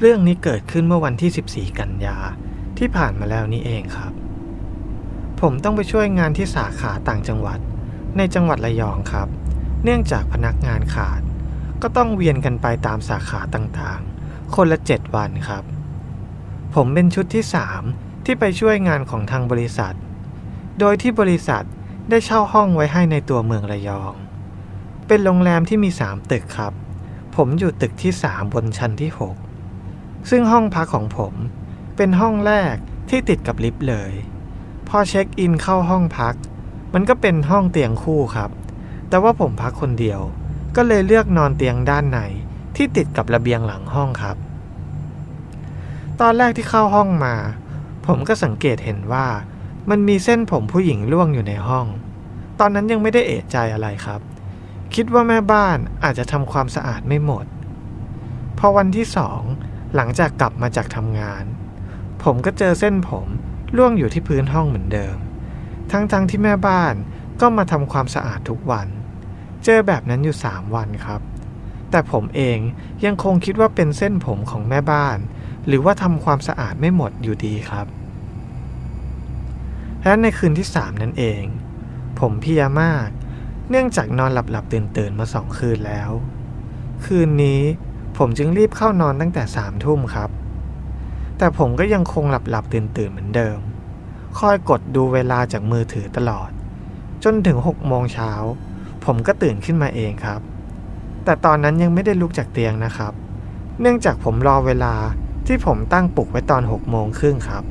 เรื่องนี้เกิดขึ้นเมื่อวันที่ 14 กันยา ที่ผ่านมาแล้วนี่เองครับ ผมต้องไปช่วยงานที่สาขาต่างจังหวัด ในจังหวัดระยองครับ เนื่องจากพนักงานขาด ก็ต้องเวียนกันไปตามสาขาต่างๆ คนละ 7 วันครับ ผมเป็นชุดที่ 3 ที่ไปช่วยงานของทางบริษัท โดยที่บริษัทได้เช่าห้องไว้ให้ในตัวเมืองระยอง เป็นโรงแรมที่มี 3 ตึกครับ ผมอยู่ตึกที่ 3 บนชั้นที่ 6 ซึ่งห้องพักของผม เป็นห้องแรกที่ติดกับลิฟต์เลย พอเช็คอินเข้าห้องพัก มันก็เป็นห้องเตียงคู่ครับ แต่ว่าผมพักคนเดียว ก็เลยเลือกนอนเตียงด้านในที่ติดกับระเบียงหลังห้องครับ ตอนแรกที่เข้าห้องมา ผมก็สังเกตเห็นว่า มันมีเส้นผมผู้หญิงล่วงอยู่ในห้อง ตอนนั้นยังไม่ได้เอะใจอะไรครับ คิดว่าแม่บ้านอาจจะทำความสะอาดไม่หมด พอวันที่สอง หลังจากกลับมาจากทำงาน ผมก็เจอเส้นผมล่วงอยู่ที่พื้นห้องเหมือนเดิม ทั้งๆทที่แม่บ้านก็มาทำความสะอาดทุกวัน เจอแบบนั้นอยู่สามวันครับ แต่ผมเองยังคงคิดว่าเป็นเส้นผมของแม่บ้าน หรือว่าทำความสะอาดไม่หมดอยู่ดีครับ และในคืนที่สามนั่นเอง ผมเพียมาก เนื่องจากนอนหลับๆตื่นๆมาสองคืนแล้ว คืนนี้ ผมจึงรีบเข้านอนตั้งแต่สามทุ่มครับ แต่ผมก็ยังคงหลับหลับตื่นตื่นเหมือนเดิม คอยกดดูเวลาจากมือถือตลอด จนถึงหกโมงเช้า ผมก็ตื่นขึ้นมาเองครับ แต่ตอนนั้นยังไม่ได้ลุกจากเตียงนะครับ เนื่องจากผมรอเวลาที่ผมตั้งปลุกไว้ตอนหกโมงครึ่งครับ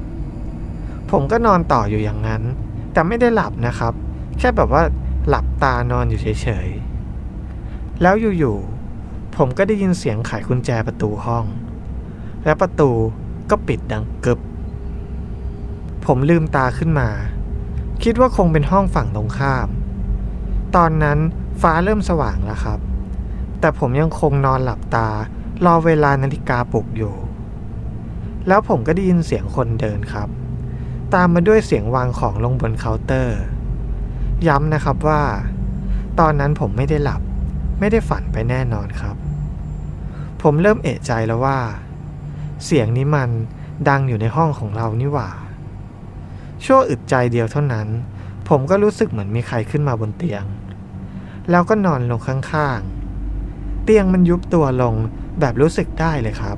ผมก็นอนต่ออยู่อย่างนั้น แต่ไม่ได้หลับนะครับ แค่แบบว่าหลับตานอนอยู่เฉยๆ แล้วอยู่ๆ ผมก็ได้ยินเสียงไขกุญแจประตูห้อง และประตูก็ปิดดังกึบ ผมลืมตาขึ้นมา คิดว่าคงเป็นห้องฝั่งตรงข้าม ตอนนั้นฟ้าเริ่มสว่างแล้วครับ แต่ผมยังคงนอนหลับตารอเวลานาฬิกาปลุกอยู่ แล้วผมก็ได้ยินเสียงคนเดินครับ ตามมาด้วยเสียงวางของลงบนเคาน์เตอร์ ย้ำนะครับว่า ตอนนั้นผมไม่ได้หลับ ไม่ได้ฝันไปแน่นอนครับ ผมเริ่มเอะใจแล้วว่า เสียงนี้มันดังอยู่ในห้องของเรานี่หว่า ชั่วอึดใจเดียวเท่านั้น ผมก็รู้สึกเหมือนมีใครขึ้นมาบนเตียง แล้วก็นอนลงข้างๆ เตียงมันยุบตัวลงแบบรู้สึกได้เลยครับ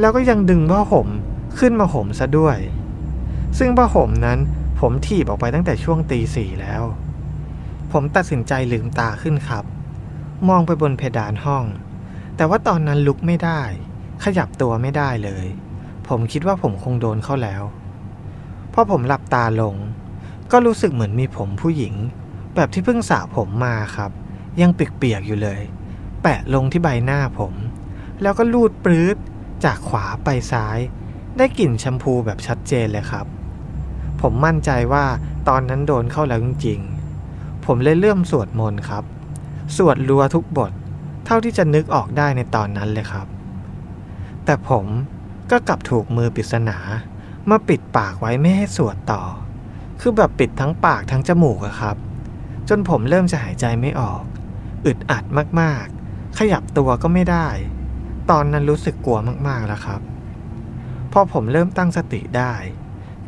แล้วก็ยังดึงผ้าห่มขึ้นมาห่มซะด้วย ซึ่งผ้าห่มนั้นผมถีบออกไปตั้งแต่ช่วงตีสี่แล้ว ผมตัดสินใจลืมตาขึ้นครับ มองไปบนเพดานห้อง แต่ว่าตอนนั้นลุกไม่ได้ ขยับตัวไม่ได้เลย ผมคิดว่าผมคงโดนเข้าแล้ว พอผมหลับตาลง ก็รู้สึกเหมือนมีผมผู้หญิง แบบที่เพิ่งสระผมมาครับ ยังเปียกๆอยู่เลย แปะลงที่ใบหน้าผม แล้วก็ลูดปรื๊ดจากขวาไปซ้าย ได้กลิ่นแชมพูแบบชัดเจนเลยครับ ผมมั่นใจว่าตอนนั้นโดนเข้าแล้วจริงๆ ผมเลยเริ่มสวดมนต์ครับ สวดรัวทุกบท เท่าที่จะนึกออกได้ในตอนนั้นเลยครับ แต่ผมก็กลับถูกมือปริศนา มาปิดปากไว้ไม่ให้สวดต่อ คือแบบปิดทั้งปากทั้งจมูกอะครับ จนผมเริ่มจะหายใจไม่ออก อึดอัดมากๆ ขยับตัวก็ไม่ได้ ตอนนั้นรู้สึกกลัวมากๆแล้วครับ พอผมเริ่มตั้งสติได้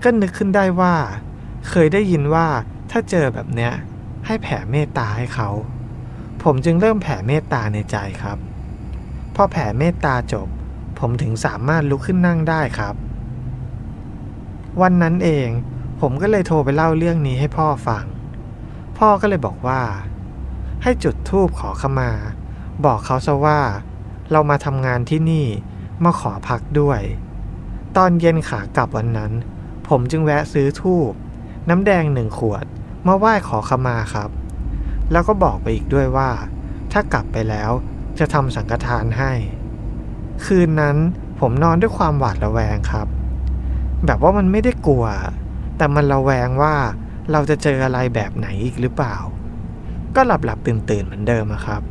ก็นึกขึ้นได้ว่า เคยได้ยินว่าถ้าเจอแบบเนี้ยให้แผ่เมตตาให้เขา ผมจึงเริ่มแผ่เมตตาในใจครับ พอแผ่เมตตาจบ ผมถึงสามารถลุกขึ้นนั่งได้ครับ วันนั้นเองผมก็เลยโทรไปเล่าเรื่องนี้ให้พ่อฟัง พ่อก็เลยบอกว่า ให้จุดธูปขอขมา บอกเขาซะว่า เรามาทำงานที่นี่มาขอพักด้วย ตอนเย็นขากลับวันนั้น ผมจึงแวะซื้อธูปน้ำแดงหนึ่งขวด มาไหว้ขอขมาครับ แล้วก็บอกไปอีกด้วยว่า ถ้ากลับไปแล้วจะทำสังฆทานให้ คืนนั้นผมนอนด้วยความหวาดระแวงครับ แบบว่ามันไม่ได้กลัว แต่มันระแวงว่าเราจะเจออะไรแบบไหนอีกหรือเปล่า ก็หลับหลับตื่นตื่นเหมือนเดิมครับ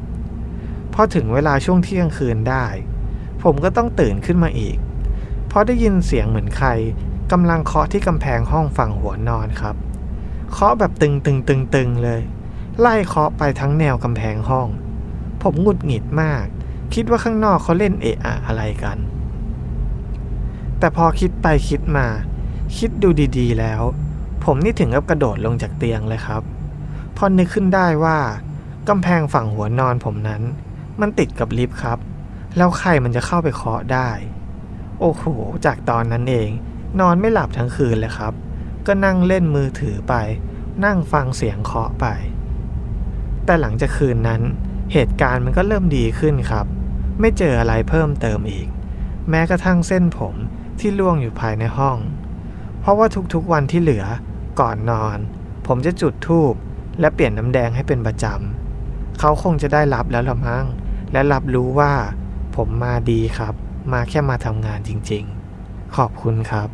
พอถึงเวลาช่วงเที่ยงคืนได้ ผมก็ต้องตื่นขึ้นมาอีก เพราะได้ยินเสียงเหมือนใครกำลังเคาะที่กำแพงห้องฝั่งหัวนอนครับ เคาะแบบตึงตึงตึงตึงเลย ไล่เคาะไปทั้งแนวกำแพงห้อง ผมหงุดหงิดมาก คิดว่าข้างนอกเขาเล่นเอะอะอะไรกัน แต่พอคิดไปคิดมา คิดดูดีๆแล้ว ผมนี่ถึงกับกระโดดลงจากเตียงเลยครับ พอนึกขึ้นได้ว่ากำแพงฝั่งหัวนอนผมนั้น มันติดกับลิฟต์ครับ แล้วใครมันจะเข้าไปเคาะได้ โอ้โห จากตอนนั้นเอง นอนไม่หลับทั้งคืนเลยครับ ก็นั่งเล่นมือถือไป นั่งฟังเสียงเคาะไป แต่หลังจากคืนนั้น เหตุการณ์มันก็เริ่มดีขึ้นครับ ไม่เจออะไรเพิ่มเติมอีก แม้กระทั่งเส้นผมที่ล่วงอยู่ภายในห้อง เพราะว่าทุกๆวันที่เหลือก่อนนอน ผมจะจุดธูปและเปลี่ยนน้ำแดงให้เป็นประจำเขาคงจะได้รับแล้วละมั้งและรับรู้ว่า ผมมาดีครับ มาแค่มาทำงานจริงๆ ขอบคุณครับ